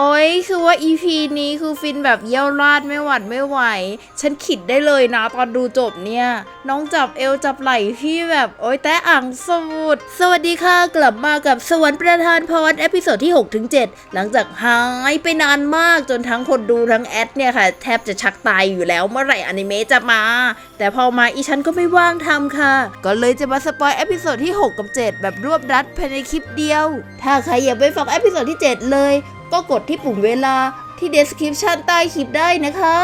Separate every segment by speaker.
Speaker 1: โอ้ยคือว่า EP นี้คือฟินแบบเยี่ยวราดไม่หวัดไม่ไหว ฉันขิดได้เลยนะตอนดูจบเนี่ย น้องจับเอวจับไหล่พี่แบบโอ้ยแต่อ่างสมุด สวัสดีค่ะกลับมากับสวรรค์ประธานพรเอพิโซดที่ 6 ถึง 7 หลังจากหายไปนานมากจนทั้งคนดูทั้งแอดเนี่ยค่ะ แทบจะชักตายอยู่แล้วเมื่อไหร่อนิเมะจะมา แต่พอมาอีฉันก็ไม่ว่างทำค่ะ ก็เลยจะมาสปอยเอพิโซดที่ 6 กับ 7 แบบรวบรัดภายในคลิปเดียว ถ้าใครอยากไปฟังเอพิโซดที่ 7 เลย ก็กดที่ปุ่มเวลาที่ description ใต้คลิปได้นะคะ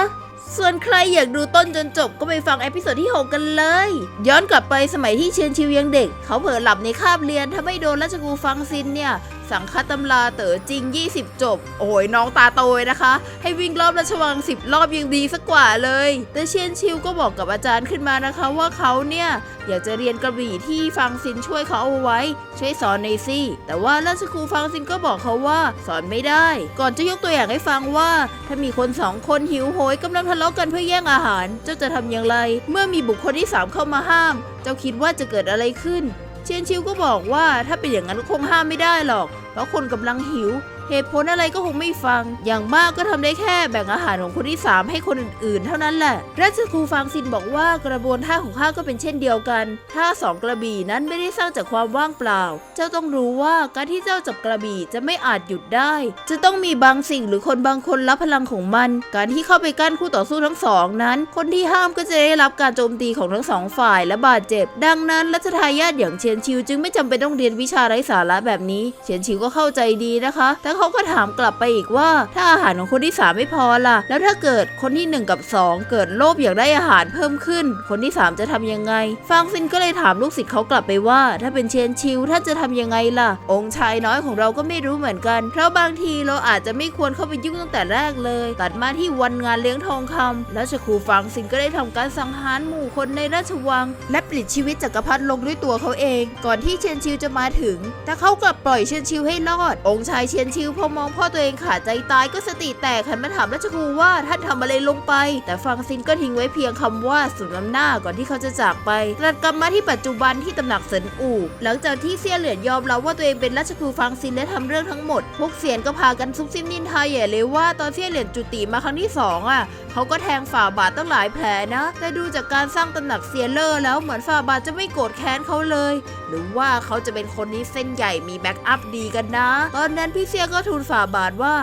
Speaker 1: ส่วนใครอยากดูต้นจนจบก็ไปฟังเอพิโซดที่ 6 กันเลย ย้อนกลับไปสมัยที่เชียนชิวยังเด็ก เขาเผลอหลับในคาบเรียนทำให้โดนราชกูฟังซินเนี่ย สั่งคตำราเต๋อจริง 20 จบ โอ้ยน้องตาโตยนะคะ ให้วิ่งรอบราชวัง 10 รอบยังดีสักกว่าเลย แต่เชียนชิวก็บอกกับอาจารย์ขึ้นมานะคะว่าเขาเนี่ย อยากจะเรียนกระบี่ที่ฟังซินช่วยเขาเอาไว้ ช่วยสอนในอยสิแต่ว่าราชครูฟังซินก็บอกเขาว่าสอนไม่ได้ ก่อนจะยกตัวอย่างให้ฟังว่า ถ้ามีคนสองคนหิวโหยกำลังทะเลาะกันเพื่อแย่งอาหาร เจ้าจะทำอย่างไร เมื่อมีบุคคลที่สามเข้ามาห้าม เจ้าคิดว่าจะเกิดอะไรขึ้น เชียนชิวก็บอกว่าถ้าเป็นอย่างนั้นก็คงห้ามไม่ได้หรอก เพราะคนกำลังหิว เหตุผลอะไรก็คงไม่ฟัง อย่างมากก็ทำได้แค่แบ่งอาหารของคนที่สามให้คนอื่นๆ เท่านั้นแหละ ราชครูฟังซินบอกว่ากระบวนท่าของข้าก็เป็นเช่นเดียวกันถ้าสองกระบี่นั้นไม่ได้สร้างจากความว่างเปล่า เจ้าต้องรู้ว่าการที่เจ้าจับกระบี่จะไม่อาจหยุดได้ จะต้องมีบางสิ่งหรือคนบางคนรับพลังของมัน การที่เข้าไปกั้นคู่ต่อสู้ทั้งสองนั้น คนที่ห้ามก็จะได้รับการโจมตีของทั้งสองฝ่ายและบาดเจ็บ ดังนั้นรัชทายาทอย่างเชียนชิวจึงไม่จำเป็นต้องเรียนวิชาไร้สาระแบบนี้ เชียนชิวก็เข้าใจดีนะคะแต่เขาก็ถามกลับไปอีกว่า ถ้าอาหารของคนที่สามไม่พอล่ะ แล้วถ้าเกิดคนที่หนึ่งกับสองเกิดโลภอยากได้อาหารเพิ่มขึ้น คนที่สามจะทำยังไง ฟางซินก็เลยถามลูกศิษย์เขากลับไปว่า ถ้าเป็นเชียนชิวท่านจะทำยังไงล่ะ องค์ชายน้อยของเราก็ไม่รู้เหมือนกัน เพราะบางทีเราอาจจะไม่ควรเข้าไปยุ่งตั้งแต่แรกเลย ตัดมาที่วันงานเลี้ยงทองคำราชครูฟางซินก็ได้ทำการสังหารหมู่คนในราชวัง และปลิดชีวิตจักรพรรดิลงด้วยตัวเขาเอง ก่อนที่เชียนชิวจะมาถึงแต่เขากลับปล่อยเชียนชิวให้รอด องค์ชายเชียนชิวพอมองพ่อตัวเองขาดใจตายก็สติแตกหันมาถามราชครูว่าท่านทำอะไรลงไป แต่ฟังซินก็ทิ้งไว้เพียงคำว่าสุนน้ำหน้าก่อนที่เขาจะจากไปตัดกลับมาที่ปัจจุบันที่ตำหนักเซินอู่ หลังจากที่เซียเหลียนยอมรับว่าตัวเองเป็นราชครูฟังซินและทำเรื่องทั้งหมด พวกเซียนก็พากันซุบซิบนินทาใหญ่เลยว่าตอนเซียเหลียนจุติมาครั้งที่สองอะเขาก็แทงฝ่าบาทตั้งหลายแผลนะ แต่ดูจากการสร้างตำหนักเซียเลอร์แล้วเหมือนฝ่าบาทจะไม่โกรธแค้นเขาเลย หรือว่าเขาจะเป็นคนที่เส้นใหญ่มีแบ็กอัพดีกันนะ ตอนนั้นพี่เซียก็ทูลฝ่าบาทว่า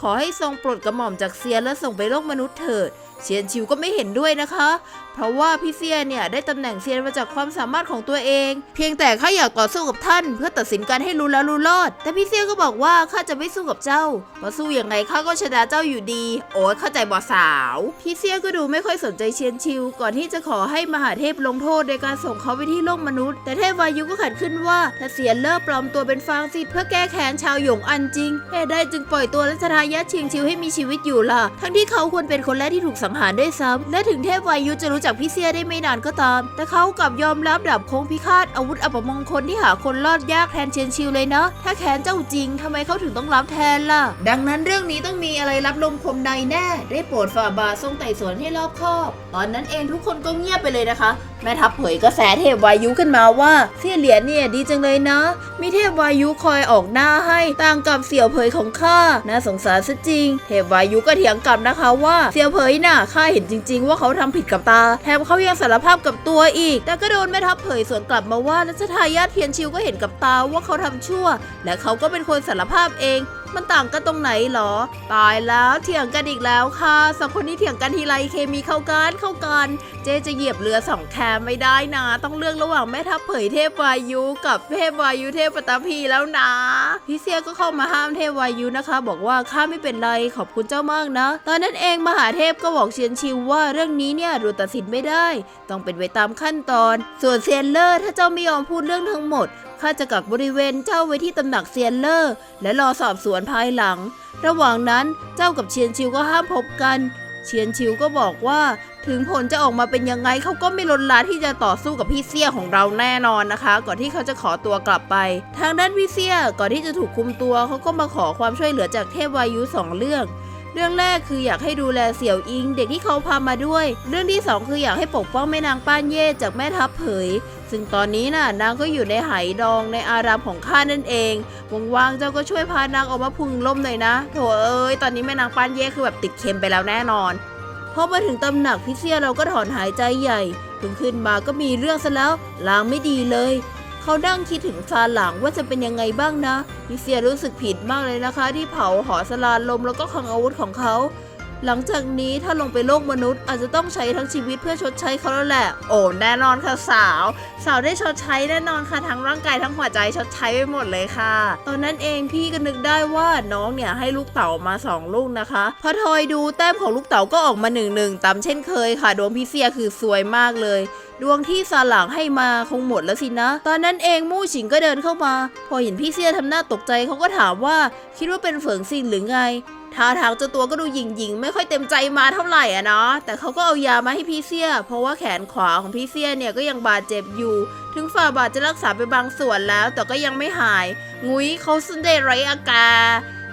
Speaker 1: ขอให้ทรงปลดกระหม่อมจากเซียนและส่งไปโลกมนุษย์เถิดเซียนชิวก็ไม่เห็นด้วยนะคะ เพราะว่าพี่เซียเนี่ยได้ตำแหน่งเซียนมาจากความสามารถของตัวเอง เพียงแต่ข้าอยากต่อสู้กับท่าน เพื่อตัดสินกันให้รู้แล้วรู้รอด แต่พี่เซียก็บอกว่าข้าจะไม่สู้กับเจ้าเพราะสู้อยังไงข้าก็ชนะเจ้าอยู่ดี โอ้ยเข้าใจบ่สาว พี่เซียก็ดูไม่ค่อยสนใจเชียนชิว ก่อนที่จะขอให้มหาเทพลงโทษโดยการส่งเขาไปที่โลกมนุษย์ แต่เทพวายุก็ขัดขึ้นว่าถ้าเซียนเลิกปลอมตัวเป็นฟางซิดเพื่อแก้แค้นชาวหยงอันจริงเหตุใดจึงปล่อยตัวรัชทายาทเชียงชิวให้มีชีวิตอยู่ล่ะ ทั้งที่เขาควรเป็นคนแรกที่ถูกสังหารด้วยซ้ำและถึงเทพวายุจะรู้จักากพี่เซียได้ไม่นานก็ตาม แต่เขากลับยอมรับดาบโค้งพิฆาตอาวุธอัปมงคลที่หาคนรอดยากแทนเชียนชิวเลยนะ ถ้าแค้นเจ้าจริงทำไมเขาถึงต้องรับแทนล่ะ ดังนั้นเรื่องนี้ต้องมีอะไรรับลมคมในแน่ ได้โปรดฝ่าบาททรงไต่สวนให้รอบคอบ ตอนนั้นเองทุกคนก็เงียบไปเลยนะคะ แม่ทัพเผยกระแสเทพวายุขึ้นมาว่าเสี่ยเหรียญเนี่ยดีจังเลยนะ มีเทพวายุคอยออกหน้าให้ต่างกับเสี่ยวเผยของข้าน่าสงสารซะจริง เทพวายุก็เถียงกลับนะคะว่าเสี่ยวเผยน่ะข้าเห็นจริง ๆ ว่าเขาทำผิดกับตาแถมเขายังสารภาพกับตัวอีก แต่ก็โดนแม่ทัพเผยสวนกลับมาว่านัชทายาทเทียนชิวก็เห็นกับตาว่าเขาทำชั่ว และเขาก็เป็นคนสารภาพเอง มันต่างกันตรงไหนหรอ ตายแล้วเถียงกันอีกแล้วค่ะสองคนนี้เถียงกันทีไรเคมีเข้ากันเข้ากัน เจจะเหยียบเรือสองแคมไม่ได้นะ ต้องเลือกระหว่างแม่ทัพเผยเทพวายุกับเทพวายุเทพปตพีแล้วนะพี่เซียก็เข้ามาห้ามเทพวายุนะคะ บอกว่าข้าไม่เป็นไรขอบคุณเจ้ามากนะ ตอนนั้นเองมหาเทพก็บอกเชียนชิวว่าเรื่องนี้เนี่ยดูตัดสินไม่ได้ ต้องเป็นไปตามขั้นตอน ส่วนเซียนเลอร์ถ้าเจ้าไม่ยอมพูดเรื่องทั้งหมด ข้าจะกักบริเวณเจ้าไว้ที่ตำหนักเซียนเลอร์และรอสอบสวนภายหลัง ระหว่างนั้นเจ้ากับเชียนชิวก็ห้ามพบกัน เชียนชิวก็บอกว่าถึงผลจะออกมาเป็นยังไงเขาก็ไม่ลดละที่จะต่อสู้กับพี่เซี่ยของเราแน่นอนนะคะ ก่อนที่เขาจะขอตัวกลับไป ทางด้านพี่เซี่ยก่อนที่จะถูกคุมตัวเขาก็มาขอความช่วยเหลือจากเทพวายุสองเรื่อง รื่องแรกคืออยากให้ดูแลเสี่ยวอิง เด็กที่เขาพามาด้วย เรื่องที่สองคืออยากให้ปกป้องแม่นางป้านเย่จากแม่ทัพเผย ซึ่งตอนนี้น่ะนางก็อยู่ในไหดองในอารามของข้านั่นเองว่างๆเจ้าก็ช่วยพานางออกมาพุงล่มหน่อยนะโถเอ้ยตอนนี้แม่นางป้านเย่คือแบบติดเค็มไปแล้วแน่นอนพอมาถึงตำหนักพิเซียเราก็ถอนหายใจใหญ่เพิ่งขึ้นมาก็มีเรื่องซะแล้วลางไม่ดีเลย เขาดั้งคิดถึงซาหลังว่าจะเป็นยังไงบ้างนะมิเซียรู้สึกผิดมากเลยนะคะ ที่เผาหอสลานลมแล้วก็คลังอาวุธของเขา หลังจากนี้ถ้าลงไปโลกมนุษย์อาจจะต้องใช้ทั้งชีวิตเพื่อชดใช้เขาแล้วแหละ โอ้แน่นอนค่ะสาว สาวได้ชดใช้แน่นอนค่ะทั้งร่างกายทั้งหัวใจชดใช้ไปหมดเลยค่ะ ตอนนั้นเองพี่ก็นึกได้ว่าน้องเนี่ยให้ลูกเต๋ามาสองลูกนะคะพอทอยดูแต้มของลูกเต๋าก็ออกมาหนึ่งหนึ่งตามเช่นเคยค่ะ ดวงพี่เสียคือสวยมากเลยดวงที่ซาหลังให้มาคงหมดแล้วสินะ ตอนนั้นเองมู่ฉิงก็เดินเข้ามา พอเห็นพี่เสียทำหน้าตกใจเขาก็ถามว่า คิดว่าเป็นเฟิงซินหรือไง ท่าทางเจ้าตัวก็ดูหยิ่งๆ ไม่ค่อยเต็มใจมาเท่าไหร่อะเนาะแต่เขาก็เอายามาให้พี่เสีย เพราะว่าแขนขวาของพี่เสียเนี่ยก็ยังบาดเจ็บอยู่ ถึงฝ่าบาดจะรักษาไปบางส่วนแล้ว แต่ก็ยังไม่หาย งุ้ยเขาสุนเดไรอากา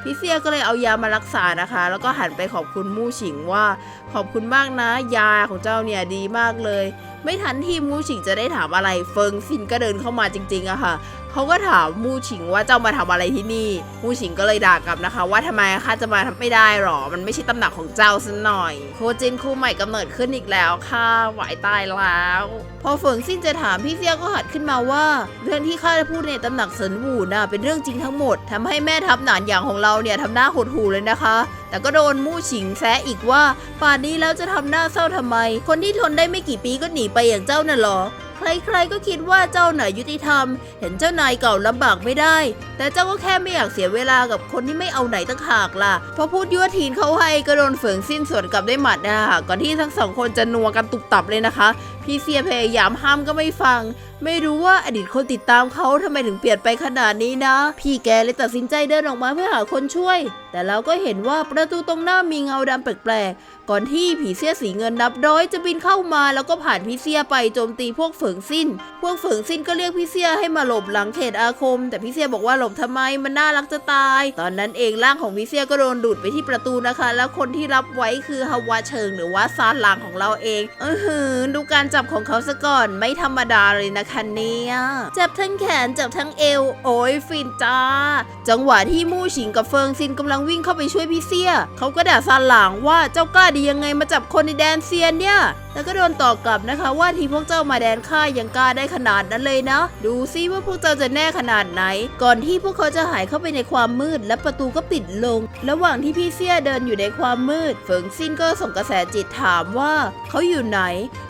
Speaker 1: พี่เสียก็เลยเอายามารักษานะคะ แล้วก็หันไปขอบคุณมู่ฉิงว่า ขอบคุณมากนะ ยาของเจ้าเนี่ยดีมากเลย ไม่ทันที่มูฉิงจะได้ถามอะไรเฟิงซินก็เดินเข้ามาจริงๆอะค่ะเขาก็ถามมูฉิงว่าเจ้ามาทำอะไรที่นี่ มูฉิงก็เลยด่ากลับนะคะ ว่าทำไมข้าจะมาทำไม่ได้หรอ มันไม่ใช่ตำหนักของเจ้าซะหน่อย โคจินคู่ใหม่กำเนิดขึ้นอีกแล้วค่ะหวายตายแล้ว พอเฟิงซินจะถามพี่เซียก็หัดขึ้นมาว่า เรื่องที่ข้าได้พูดในตำหนักเซินวูน่ะเป็นเรื่องจริงทั้งหมดทำให้แม่ทัพหนานอย่างของเราเนี่ยทำหน้าหดหูเลยนะคะแต่ก็โดนมู่ฉิงแซะอีกว่า ป่านนี้แล้วจะทำหน้าเศร้าทำไม คนที่ทนได้ไม่กี่ปีก็หนีไปอย่างเจ้าน่ะหรอใครๆก็คิดว่าเจ้าหน่ะยุติธรรม เห็นเจ้านายเก่าลำบากไม่ได้ แต่เจ้าก็แค่ไม่อยากเสียเวลากับคนที่ไม่เอาไหนตั้งหากล่ะพอพูดยั่วทีนเขาให้ก็โดนเฝืองสิ้นส่วนกลับได้หมัดนะคะก่อนที่ทั้งสองคนจะนัวกันตุบตับเลยนะคะ พี่เสียพยายามห้ามก็ไม่ฟัง ไม่รู้ว่าอดีตคนติดตามเขาทำไมถึงเปลี่ยนไปขนาดนี้นะ พี่แกเลยตัดสินใจเดินออกมาเพื่อหาคนช่วย แต่เราก็เห็นว่าประตูตรงหน้ามีเงาดำแปลกๆ ก่อนที่ผีเสี้ยสีเงินนับร้อยจะบินเข้ามาแล้วก็ผ่านพี่เสี้ยไปโจมตีพวกเฝิงสิ้น พวกเฝิงสิ้นก็เรียกพี่เสี้ยให้มาหลบหลังเขตอาคม แต่พี่เสี้ยบอกว่าหลบทำไมมันน่ารักจะตาย ตอนนั้นเองร่างของพี่เสี้ยก็โดนดูดไปที่ประตูนะคะ แล้วคนที่รับไว้คือฮาวาเชิงหรือว่าซานหลังของเราเองเออหือดูการจับของเขาซะก่อนไม่ธรรมดาเลยนะคะเนี่ยจับทั้งแขนจับทั้งเอวโอ้ยฟินจ้า จังหวะที่มู่ฉิงกับเฟิงซินกำลังวิ่งเข้าไปช่วยพี่เซี่ยเขาก็ด่าซานหลางว่าเจ้ากล้าดียังไงมาจับคนในแดนเซียนเนี่ย แล้วก็โดนตอบกลับนะคะว่าที่พวกเจ้ามาแดนข้ายังกล้าได้ขนาดนั้นเลยนะ ดูซิว่าพวกเจ้าจะแน่ขนาดไหน ก่อนที่พวกเขาจะหายเข้าไปในความมืดและประตูก็ปิดลง ระหว่างที่พี่เซี่ยเดินอยู่ในความมืด เฟิงซินก็ส่งกระแสจิตถามว่าเขาอยู่ไหน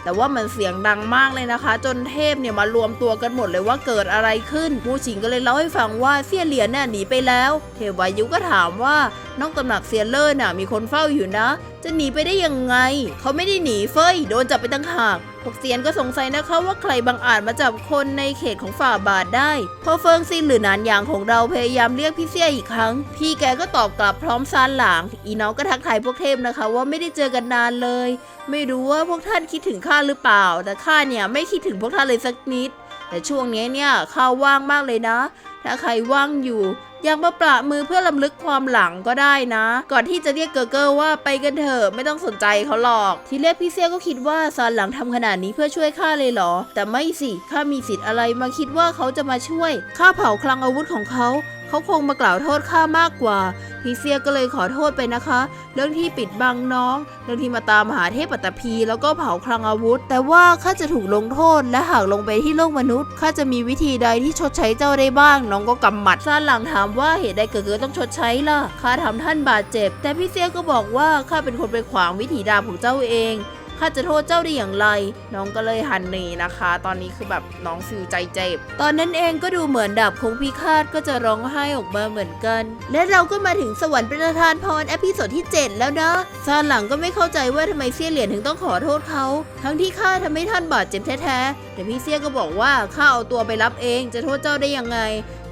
Speaker 1: แต่ว่ามันเสียงดังมากเลยนะคะ จนเทพเนี่ยมารวมตัวกันหมดเลยว่าเกิดอะไรขึ้นมูชิงก็เลยเล่าให้ฟังว่าเซี่ยเหลียนน่ะหนีไปแล้ว เทวายุก็ถามว่า น้องตำหนักเซียนเลอร์น่ะ มีคนเฝ้าอยู่นะ จะหนีไปได้ยังไง เขาไม่ได้หนีเฟ้ยโดนจับไปตั้งหากพวกเซียนก็สงสัยนะคะว่าใครบังอาจมาจับคนในเขตของฝ่าบาทได้ พอเฟิงซินหรือนานยางของเราพยายามเรียกพี่เซียอีกครั้ง พี่แกก็ตอบกลับพร้อมซานหลาง อีน้องก็ทักทายพวกเทพนะคะ ว่าไม่ได้เจอกันนานเลย ไม่รู้ว่าพวกท่านคิดถึงข้าหรือเปล่า แต่ข้าเนี่ยไม่คิดถึงพวกท่านเลยสักนิด แต่ช่วงนี้เนี่ยข้าว่างมากเลยนะ ถ้าใครว่างอยู่ อยากมาประมือเพื่อลำลึกความหลังก็ได้นะ ก่อนที่จะเรียกเกอร์เกอร์ว่าไปกันเถอะไม่ต้องสนใจเขาหรอก ทีแรกพี่เซียก็คิดว่าซอนหลังทำขนาดนี้เพื่อช่วยข้าเลยเหรอ แต่ไม่สิข้ามีสิทธิ์อะไรมาคิดว่าเขาจะมาช่วยข้าเผาคลังอาวุธของเขา เขาคงมากล่าวโทษข้ามากกว่า พี่เซียก็เลยขอโทษไปนะคะ เรื่องที่ปิดบังน้อง เรื่องที่มาตามหาเทพปัตตภีแล้วก็เผาคลังอาวุธ แต่ว่าข้าจะถูกลงโทษ และหากลงไปที่โลกมนุษย์ข้าจะมีวิธีใดที่ชดใช้เจ้าได้บ้าง น้องก็กำหมัดซานหลังถามว่าเหตุใดเกิดเกิดต้องชดใช้ล่ะข้าทำท่านบาดเจ็บ แต่พี่เซียก็บอกว่าข้าเป็นคนไปขวางวิถีดาบของเจ้าเอง ข้าจะโทษเจ้าได้อย่างไร น้องก็เลยหันหนีนะคะ ตอนนี้คือแบบน้องฟิวใจเจ็บ ตอนนั้นเองก็ดูเหมือนดาบคงพิฆาตก็จะร้องไห้ออกมาเหมือนกัน และเราก็มาถึงสวรรค์ประทานพรเอพิโซดที่ 7 แล้วนะซานหลังก็ไม่เข้าใจว่าทำไมเซี่ยเหรียญถึงต้องขอโทษเขา ทั้งที่ข้าทำให้ท่านบาดเจ็บแท้ๆแต่พี่เซี่ยก็บอกว่าข้าเอาตัวไปรับเองจะโทษเจ้าได้ยังไง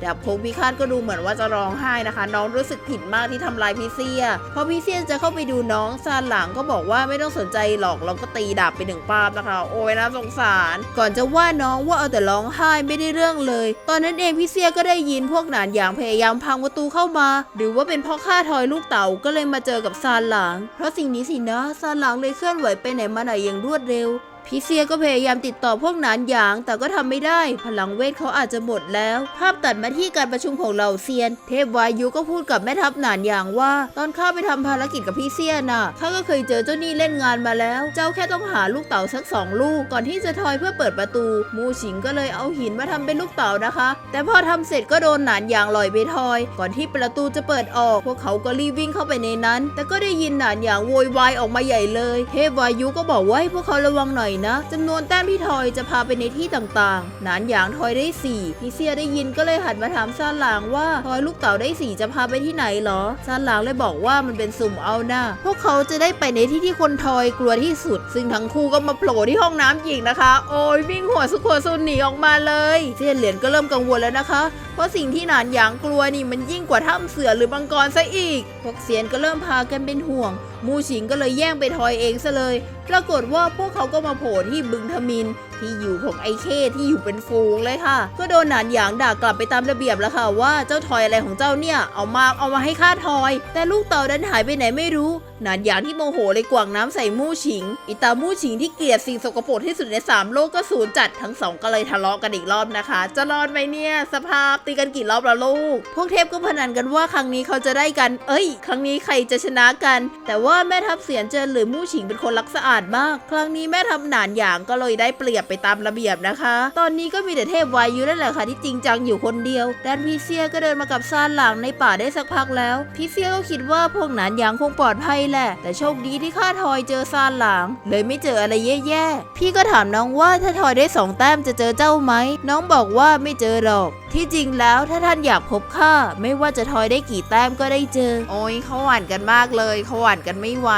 Speaker 1: ดาบโคงพิฆาตก็ดูเหมือนว่าจะร้องไห้นะคะ น้องรู้สึกผิดมากที่ทำลายพี่เซียพอพี่เซียจะเข้าไปดูน้องซานหลังก็บอกว่าไม่ต้องสนใจหรอกเราก็ตีดาบไปหนึ่งปาบนะคะ โอ้ยน่าสงสาร ก่อนจะว่าน้องว่าเอาแต่ร้องไห้ไม่ได้เรื่องเลย ตอนนั้นเองพี่เซียก็ได้ยินพวกหนานหยางพยายามพังประตูเข้ามา หรือว่าเป็นเพ่อฆ่าทอยลูกเต่าก็เลยมาเจอกับซานหลัง เพราะสิ่งนี้สินะซานหลังเลยเคลื่อนไหวไปไหนมาไหนอย่างรวดเร็ว พี่เซียก็พยายามติดต่อพวกหนานหยาง แต่ก็ทำไม่ได้ พลังเวทเขาอาจจะหมดแล้ว ภาพตัดมาที่การประชุมของเหล่าเซียน เทพวายุก็พูดกับแม่ทัพหนานหยางว่า ตอนข้าไปทำภารกิจกับพี่เซียน่ะข้าก็เคยเจอเจ้านี่เล่นงานมาแล้ว เจ้าแค่ต้องหาลูกเต๋าสักสองลูกก่อนที่จะทอยเพื่อเปิดประตู มูฉิงก็เลยเอาหินมาทำเป็นลูกเต๋านะคะ แต่พอทำเสร็จก็โดนหนานหยางลอยไปทอย ก่อนที่ประตูจะเปิดออก พวกเขาก็รีบวิ่งเข้าไปในนั้น แต่ก็ได้ยินหนานหยางโวยวายออกมาใหญ่เลย เทพวายุก็บอกว่าให้พวกเขาระวังหน่อยนะจำนวนแต้มที่ทอยจะพาไปในที่ต่างๆ นานหยางทอยได้สี่พี่เซียได้ยินก็เลยหันมาถามซานหลางว่าทอยลูกเต๋าได้สี่จะพาไปที่ไหนเหรอซานหลางเลยบอกว่ามันเป็นสุ่มเอาหน้าพวกเขาจะได้ไปในที่ที่คนทอยกลัวที่สุด ซึ่งทั้งคู่ก็มาโผล่ที่ห้องน้ำหญิงนะคะ โอ้ยวิ่งหัวสุขหัวซุนหนีออกมาเลยเซียนเหรียญก็เริ่มกังวลแล้วนะคะ เพราะสิ่งที่นานหยางกลัวนี่มันยิ่งกว่าถ้ำเสือหรือมังกรซะอีก พวกเซียนก็เริ่มพากันเป็นห่วง มูฉิงก็เลยแย่งไปทอยเองซะเลยปรากฏว่าพวกเขาก็มาโผล่ที่บึงทมินที่อยู่ของไอเคที่อยู่เป็นฟูงเลยค่ะ ก็โดนหนานหยางด่ากลับไปตามระเบียบแล้วค่ะว่าเจ้าทอยอะไรของเจ้าเนี่ยเอามาเอามาให้ข้าทอย แต่ลูกเต่าดันหายไปไหนไม่รู้ หนานหยางที่โมโหเลยกวางน้ำใส่มู่ฉิงอิตามู่ฉิงที่เกลียดสิ่งสกปรกที่สุดในสามโลกก็สูญจัดทั้งสองก็เลยทะเลาะกันอีกรอบนะคะ จะรอดไหมเนี่ยสภาพตีกันกี่รอบแล้วลูก พวกเทพก็พนันกันว่าครั้งนี้เขาจะได้กัน เอ้ย ครั้งนี้ใครจะชนะกัน แต่ว่าแม่ทัพเสียนเจินหรือมู่ฉิงเป็นคนรักสะอาดมาก ครั้งนี้แม่ทัพหนานหยางก็เลยได้เปรียบไปตามระเบียบนะคะ ตอนนี้ก็มีแต่เทพวายุนั่นแหละค่ะที่จริงจังอยู่คนเดียวแดนพีเซียก็เดินมากับซานหลังในป่าได้สักพักแล้วพีเซียก็คิดว่าพวกหนานหยางคงปลอดภัยแหละ แต่โชคดีที่ข้าทอยเจอซานหลัง เลยไม่เจออะไรแย่ๆพี่ก็ถามน้องว่าถ้าทอยได้สองแต้มจะเจอเจ้าไหมน้องบอกว่าไม่เจอหรอก ที่จริงแล้วถ้าท่านอยากพบข้าไม่ว่าจะทอยได้กี่แต้มก็ได้เจอ โอ้ยเขาหวานกันมากเลยเขาหวานกันไม่ไหว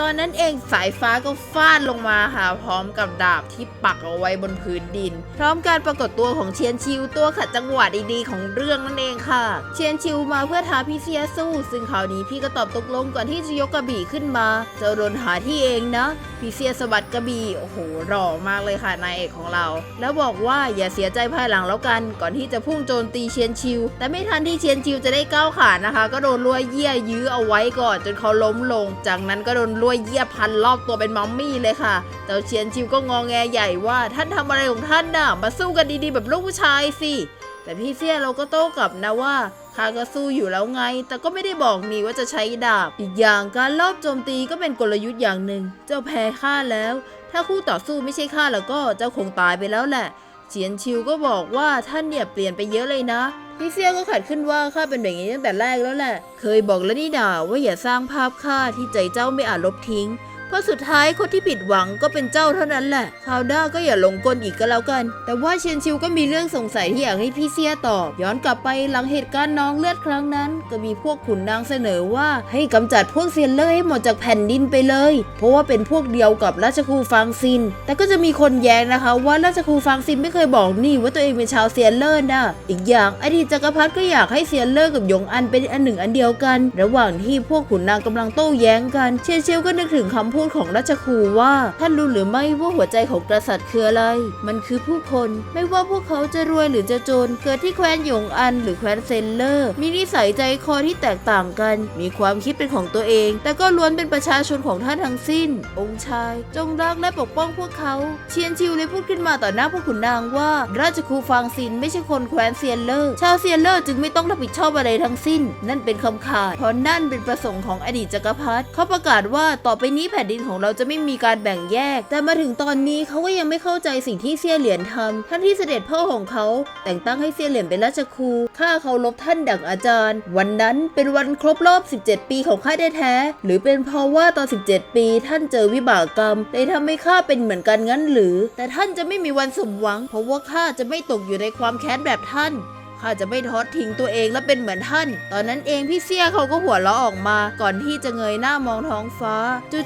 Speaker 1: ตอนนั้นเองสายฟ้าก็ฟาดลงมาหาพร้อมกับดาบที่ปักเอาไว้บนพื้นดิน พร้อมการปรากฏตัวของเชียนชิวตัวขัดจังหวะดีๆของเรื่องนั่นเองค่ะ เชียนชิวมาเพื่อท้าพี่เซียสู้ ซึ่งคราวนี้พี่ก็ตอบตกลงก่อนที่จะยกกระบี่ขึ้นมาจ้าโดนหาที่เองนะพี่เซียสบัดกระบี่โอ้โหหล่อมากเลยค่ะนายเอกของเรา แล้วบอกว่าอย่าเสียใจภายหลังแล้วกัน ก่อนที่จะพุ่งโจมตีเชียนชิว แต่ไม่ทันที่เชียนชิวจะได้ก้าวขานะคะ ก็โดนลวยเยี่ยยื้อเอาไว้ก่อนจนเขาล้มลง จากนั้นก็โดนลวยเยี่ยพันรอบตัวเป็นมัมมี่เลยค่ะแต่เชียนชิวก็งองแงใหญ่ว่าท่านทำอะไรของท่านน่ะ มาสู้กันดีๆ แบบลูกผู้ชายสิ แต่พี่เสียเราก็โต้กลับนะว่าข้าก็สู้อยู่แล้วไง แต่ก็ไม่ได้บอกนี่ว่าจะใช้ดาบ อีกอย่างการลอบโจมตีก็เป็นกลยุทธ์อย่างหนึ่ง เจ้าแพ้ข้าแล้ว ถ้าคู่ต่อสู้ไม่ใช่ข้าแล้วก็เจ้าคงตายไปแล้วแหละ เฉียนชิวก็บอกว่าท่านเนี่ยเปลี่ยนไปเยอะเลยนะ พี่เซียก็ขัดขึ้นว่าข้าเป็นอย่างนี้ตั้งแต่แรกแล้วแหละ เคยบอกแล้วนี่ด่าว่าอย่าสร้างภาพข้าที่ใจเจ้าไม่อาจลบทิ้ง เพราะสุดท้ายคนที่ผิดหวังก็เป็นเจ้าเท่านั้นแหละคราวหน้าก็อย่าหลงกลอีกก็แล้วกัน แต่ว่าเชียนชิวก็มีเรื่องสงสัยที่อยากให้พี่เซียตอบ ย้อนกลับไปหลังเหตุการณ์น้องเลือดครั้งนั้น ก็มีพวกขุนนางเสนอว่าให้กำจัดพวกเซียนเล่ให้หมดจากแผ่นดินไปเลย เพราะว่าเป็นพวกเดียวกับราชครูฟางซิน แต่ก็จะมีคนแย้งนะคะ ว่าราชครูฟางซินไม่เคยบอกนี่ว่าตัวเองเป็นชาวเซียนเล่นะอีกอย่างอดีตจักรพรรดิก็อยากให้เซียนเล่กับหยงอันเป็นอันหนึ่งอันเดียวกัน ระหว่างที่พวกขุนนางกำลังโต้แย้งกัน เชียนชียวก็นึกถึงคำพูดของราชครูว่าท่านรู้หรือไม่ว่าหัวใจของกษัตริย์คืออะไร มันคือผู้คนไม่ว่าพวกเขาจะรวยหรือจะจน เกิดที่แคว้นหยงอันหรือแคว้นเซนเลอร์ มีนิสัยใจคอที่แตกต่างกัน มีความคิดเป็นของตัวเอง แต่ก็ล้วนเป็นประชาชนของท่านทั้งสิ้น องค์ชาย จงรักและปกป้องพวกเขา เชียนชิวเลยพูดขึ้นมาต่อหน้าพวกขุนนางว่า ราชครูฟางซินไม่ใช่คนแคว้นเซียนเลอร์ ชาวเซียนเลอร์จึงไม่ต้องรับผิดชอบอะไรทั้งสิ้น นั่นเป็นคำขาดเพราะนั่นเป็นประสงค์ของอดีตจักรพรรดิเขาประกาศว่าต่อไปนี้แผ่นดินของเราจะไม่มีการแบ่งแยก แต่มาถึงตอนนี้เขาก็ยังไม่เข้าใจสิ่งที่เซียเหรียญทำทั้งที่เสด็จพ่อของเขา แต่งตั้งให้เซียเหรียญเป็นราชครูข้าเขาลบท่านดั่งอาจารย์ วันนั้นเป็นวันครบรอบ 17 ปีของข้าแท้ๆหรือเป็นเพราะว่าตอน 17 ปีท่านเจอวิบากกรรมเลยทำให้ข้าเป็นเหมือนกันงั้นหรือ แต่ท่านจะไม่มีวันสมหวัง เพราะว่าข้าจะไม่ตกอยู่ในความแค้นแบบท่าน ข้าจะไม่ทอดทิ้งตัวเองและเป็นเหมือนท่าน ตอนนั้นเองพี่เสียเขาก็หัวเราะออกมาก่อนที่จะเงยหน้ามองท้องฟ้า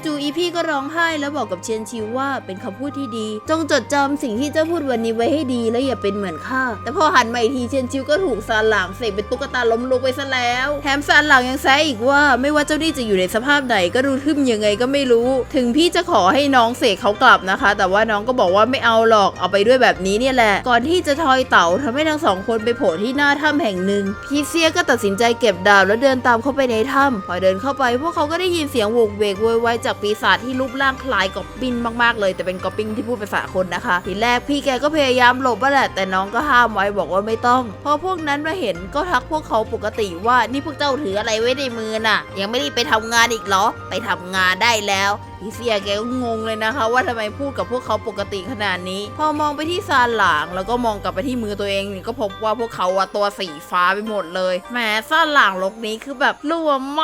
Speaker 1: จู่ๆอีพี่ก็ร้องไห้แล้วบอกกับเชียนชิวว่าเป็นคำพูดที่ดี จงจดจำสิ่งที่เจ้าพูดวันนี้ไว้ให้ดีและอย่าเป็นเหมือนข้าแต่พอหันมาอีกทีเชียนชิวก็ถูกซานหลางเสกเป็นตุ๊กตาล้มลุกไปซะแล้วแถมซานหลางยังแซะอีกว่า ไม่ว่าเจ้านี่จะอยู่ในสภาพไหนก็ดูทึมยังไงก็ไม่รู้ ถึงพี่จะขอให้น้องเสกเขากลับนะคะ แต่ว่าน้องก็บอกว่าไม่เอาหรอกเอาไปด้วยแบบนี้เนี่ยแหละ ก่อนที่จะทอยเต่าทำให้ทั้งสองคนไปโผล่ที่ที่หน้าถ้ำแห่งหนึ่ง พีเซียก็ตัดสินใจเก็บดาบแล้วเดินตามเข้าไปในถ้ำพอเดินเข้าไป พวกเขาก็ได้ยินเสียงโวกเวกโวยวายจากปีศาจที่รูปร่างคล้ายกอบบินมากๆ เลยแต่เป็นกอบบินที่พูดภาษาคนนะคะ ทีแรกพี่แกก็พยายามหลบว่าแหละแต่น้องก็ห้ามไว้บอกว่าไม่ต้อง พอพวกนั้นมาเห็นก็ทักพวกเขาปกติว่านี่พวกเจ้าถืออะไรไว้ในมือน่ะ ยังไม่ได้ไปทำงานอีกเหรอ ไปทำงานได้แล้ว พี่เซียแกก็งงเลยนะคะ ว่าทำไมพูดกับพวกเขาปกติขนาดนี้ พอมองไปที่ซานหลางแล้วก็มองกลับไปที่มือตัวเองนี่ก็พบว่าพวกเขาอะตัวสีฟ้าไปหมดเลยแหมซานหลางลกนี้คือแบบหล่อม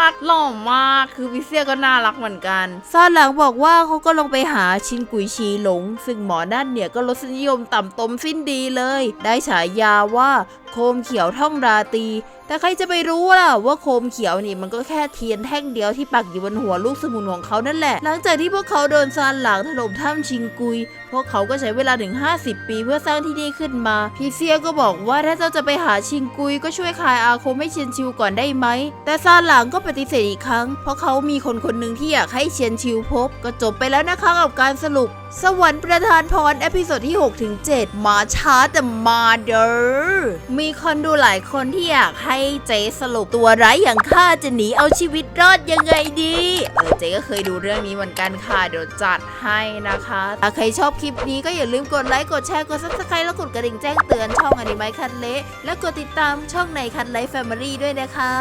Speaker 1: ากหล่อมากคือพี่เซียก็น่ารักเหมือนกันซานหลางบอกว่าเขาก็ลงไปหาชินกุยชีหลง ซึ่งหมอนั่นเนี่ยก็รสนิยมต่ำตมสิ้นดีเลย ได้ฉายาว่า โคมเขียวท่องราตรี แต่ใครจะไปรู้ล่ะว่าโคมเขียวนี่มันก็แค่เทียนแท่งเดียวที่ปักอยู่บนหัวลูกสมุนของเขานั่นแหละ หลังจากที่พวกเขาโดนซานหลางถล่มถ้ำชิงกุย พวกเขาก็ใช้เวลาถึง 50 ปีเพื่อสร้างที่นี่ขึ้นมาพีเซียก็บอกว่าถ้าเจ้าจะไปหาชิงกุยก็ช่วยคายอาคมให้เชียนชิวก่อนได้ไหม แต่ซานหลางก็ปฏิเสธอีกครั้ง เพราะเขามีคนคนหนึ่งที่อยากให้เชียนชิวพบ ก็จบไปแล้วนะคะกับการสรุป สวรรค์ประทานพรเอพิโซดที่ 6 ถึง 7 มาช้าแต่มาเด้อมีคนดูหลายคนที่อยากให้เจ๊สรุปตัวร้ายอย่างข้าจะหนีเอาชีวิตรอดยังไงดี เออเจ๊ก็เคยดูเรื่องนี้เหมือนกันค่ะ เดี๋ยวจัดให้นะคะถ้าใครชอบคลิปนี้ก็อย่าลืมกดไลค์ กดแชร์ กด subscribe แล้วกดกระดิ่งแจ้งเตือนช่องอนิไมคันเละและกดติดตามช่องในคันไลฟ์แฟมิลี่ด้วยนะคะ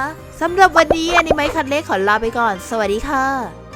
Speaker 1: สำหรับวันนี้อนิไมคันเละขอลาไปก่อน สวัสดีค่ะ